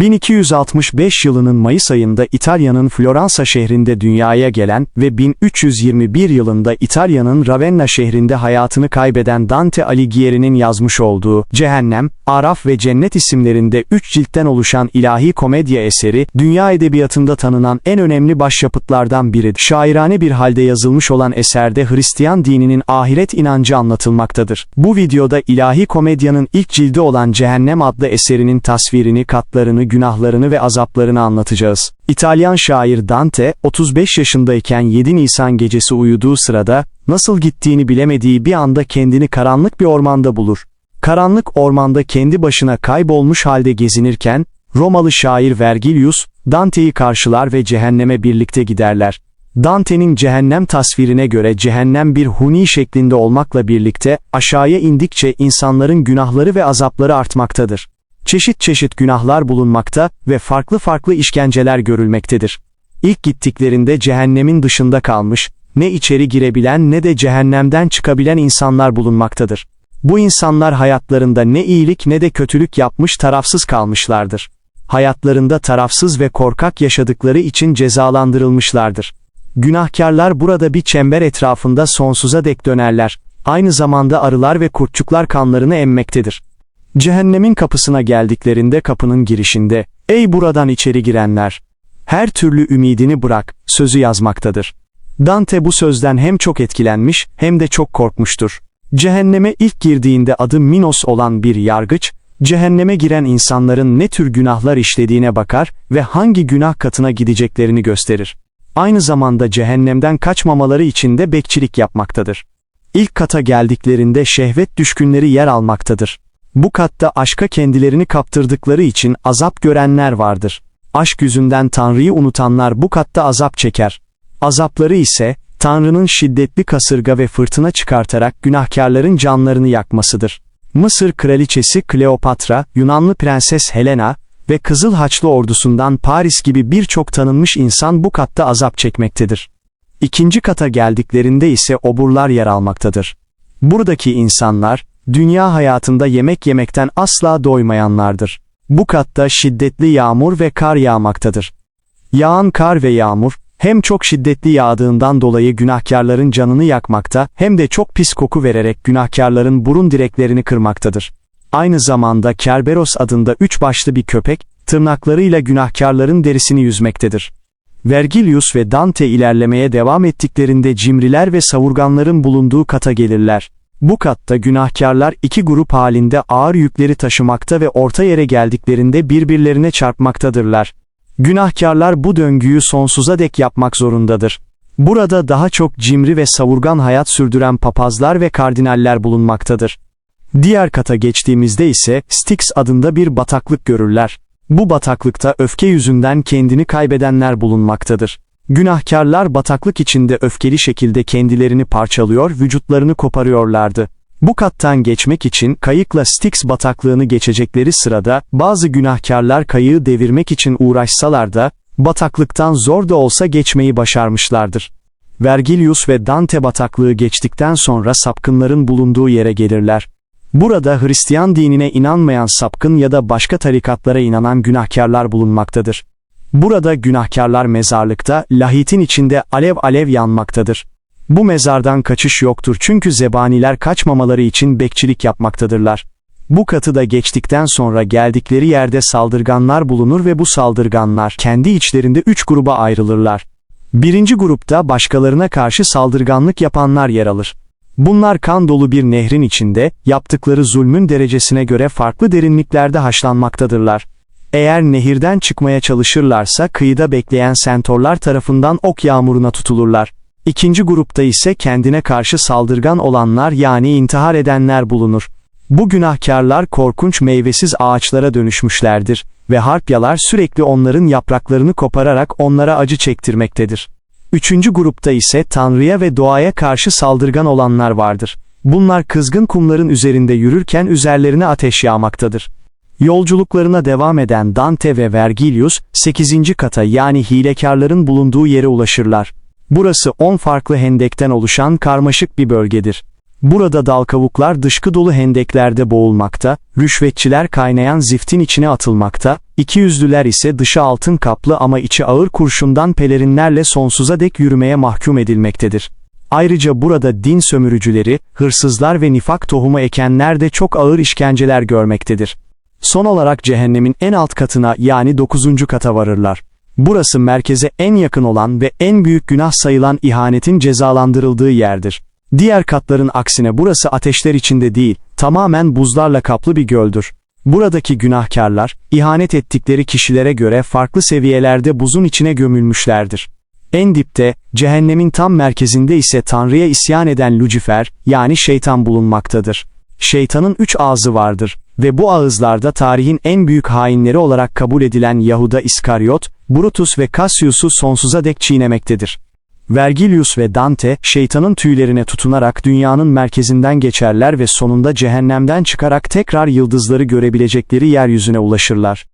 1265 yılının Mayıs ayında İtalya'nın Floransa şehrinde dünyaya gelen ve 1321 yılında İtalya'nın Ravenna şehrinde hayatını kaybeden Dante Alighieri'nin yazmış olduğu Cehennem, Araf ve Cennet isimlerinde 3 ciltten oluşan ilahi komedya eseri, dünya edebiyatında tanınan en önemli başyapıtlardan biridir. Şairane bir halde yazılmış olan eserde Hristiyan dininin ahiret inancı anlatılmaktadır. Bu videoda ilahi komedyanın ilk cildi olan Cehennem adlı eserinin tasvirini, katlarını, günahlarını ve azaplarını anlatacağız. İtalyan şair Dante, 35 yaşındayken 7 Nisan gecesi uyuduğu sırada, nasıl gittiğini bilemediği bir anda kendini karanlık bir ormanda bulur. Karanlık ormanda kendi başına kaybolmuş halde gezinirken, Romalı şair Vergilius, Dante'yi karşılar ve cehenneme birlikte giderler. Dante'nin cehennem tasvirine göre cehennem bir huni şeklinde olmakla birlikte, aşağıya indikçe insanların günahları ve azapları artmaktadır. Çeşit çeşit günahlar bulunmakta ve farklı farklı işkenceler görülmektedir. İlk gittiklerinde cehennemin dışında kalmış, ne içeri girebilen ne de cehennemden çıkabilen insanlar bulunmaktadır. Bu insanlar hayatlarında ne iyilik ne de kötülük yapmış tarafsız kalmışlardır. Hayatlarında tarafsız ve korkak yaşadıkları için cezalandırılmışlardır. Günahkarlar burada bir çember etrafında sonsuza dek dönerler. Aynı zamanda arılar ve kurtçuklar kanlarını emmektedir. Cehennemin kapısına geldiklerinde kapının girişinde, ''Ey buradan içeri girenler! Her türlü ümidini bırak.'' sözü yazmaktadır. Dante bu sözden hem çok etkilenmiş hem de çok korkmuştur. Cehenneme ilk girdiğinde adı Minos olan bir yargıç, cehenneme giren insanların ne tür günahlar işlediğine bakar ve hangi günah katına gideceklerini gösterir. Aynı zamanda cehennemden kaçmamaları için de bekçilik yapmaktadır. İlk kata geldiklerinde şehvet düşkünleri yer almaktadır. Bu katta aşka kendilerini kaptırdıkları için azap görenler vardır. Aşk yüzünden Tanrı'yı unutanlar bu katta azap çeker. Azapları ise, Tanrı'nın şiddetli kasırga ve fırtına çıkartarak günahkarların canlarını yakmasıdır. Mısır kraliçesi Kleopatra, Yunanlı prenses Helena ve Kızıl Haçlı ordusundan Paris gibi birçok tanınmış insan bu katta azap çekmektedir. İkinci kata geldiklerinde ise oburlar yer almaktadır. Buradaki insanlar, dünya hayatında yemek yemekten asla doymayanlardır. Bu katta şiddetli yağmur ve kar yağmaktadır. Yağan kar ve yağmur, hem çok şiddetli yağdığından dolayı günahkarların canını yakmakta, hem de çok pis koku vererek günahkarların burun direklerini kırmaktadır. Aynı zamanda Kerberos adında üç başlı bir köpek, tırnaklarıyla günahkarların derisini yüzmektedir. Vergilius ve Dante ilerlemeye devam ettiklerinde cimriler ve savurganların bulunduğu kata gelirler. Bu katta günahkarlar iki grup halinde ağır yükleri taşımakta ve orta yere geldiklerinde birbirlerine çarpmaktadırlar. Günahkarlar bu döngüyü sonsuza dek yapmak zorundadır. Burada daha çok cimri ve savurgan hayat sürdüren papazlar ve kardinaller bulunmaktadır. Diğer kata geçtiğimizde ise Styx adında bir bataklık görürler. Bu bataklıkta öfke yüzünden kendini kaybedenler bulunmaktadır. Günahkarlar bataklık içinde öfkeli şekilde kendilerini parçalıyor, vücutlarını koparıyorlardı. Bu kattan geçmek için kayıkla Styx bataklığını geçecekleri sırada, bazı günahkarlar kayığı devirmek için uğraşsalar da, bataklıktan zor da olsa geçmeyi başarmışlardır. Vergilius ve Dante bataklığı geçtikten sonra sapkınların bulunduğu yere gelirler. Burada Hristiyan dinine inanmayan sapkın ya da başka tarikatlara inanan günahkarlar bulunmaktadır. Burada günahkarlar mezarlıkta, lahitin içinde alev alev yanmaktadır. Bu mezardan kaçış yoktur çünkü zebaniler kaçmamaları için bekçilik yapmaktadırlar. Bu katı da geçtikten sonra geldikleri yerde saldırganlar bulunur ve bu saldırganlar kendi içlerinde üç gruba ayrılırlar. Birinci grupta başkalarına karşı saldırganlık yapanlar yer alır. Bunlar kan dolu bir nehrin içinde, yaptıkları zulmün derecesine göre farklı derinliklerde haşlanmaktadırlar. Eğer nehirden çıkmaya çalışırlarsa kıyıda bekleyen sentorlar tarafından ok yağmuruna tutulurlar. İkinci grupta ise kendine karşı saldırgan olanlar yani intihar edenler bulunur. Bu günahkarlar korkunç meyvesiz ağaçlara dönüşmüşlerdir ve harpyalar sürekli onların yapraklarını kopararak onlara acı çektirmektedir. Üçüncü grupta ise Tanrı'ya ve doğaya karşı saldırgan olanlar vardır. Bunlar kızgın kumların üzerinde yürürken üzerlerine ateş yağmaktadır. Yolculuklarına devam eden Dante ve Vergilius, 8. kata yani hilekarların bulunduğu yere ulaşırlar. Burası 10 farklı hendekten oluşan karmaşık bir bölgedir. Burada dalkavuklar dışkı dolu hendeklerde boğulmakta, rüşvetçiler kaynayan ziftin içine atılmakta, ikiyüzlüler ise dışı altın kaplı ama içi ağır kurşundan pelerinlerle sonsuza dek yürümeye mahkum edilmektedir. Ayrıca burada din sömürücüleri, hırsızlar ve nifak tohumu ekenler de çok ağır işkenceler görmektedir. Son olarak cehennemin en alt katına yani 9. kata varırlar. Burası merkeze en yakın olan ve en büyük günah sayılan ihanetin cezalandırıldığı yerdir. Diğer katların aksine burası ateşler içinde değil, tamamen buzlarla kaplı bir göldür. Buradaki günahkarlar, ihanet ettikleri kişilere göre farklı seviyelerde buzun içine gömülmüşlerdir. En dipte, cehennemin tam merkezinde ise Tanrı'ya isyan eden Lucifer, yani şeytan bulunmaktadır. Şeytanın üç ağzı vardır ve bu ağızlarda tarihin en büyük hainleri olarak kabul edilen Yahuda İskaryot, Brutus ve Cassius'u sonsuza dek çiğnemektedir. Vergilius ve Dante, şeytanın tüylerine tutunarak dünyanın merkezinden geçerler ve sonunda cehennemden çıkarak tekrar yıldızları görebilecekleri yeryüzüne ulaşırlar.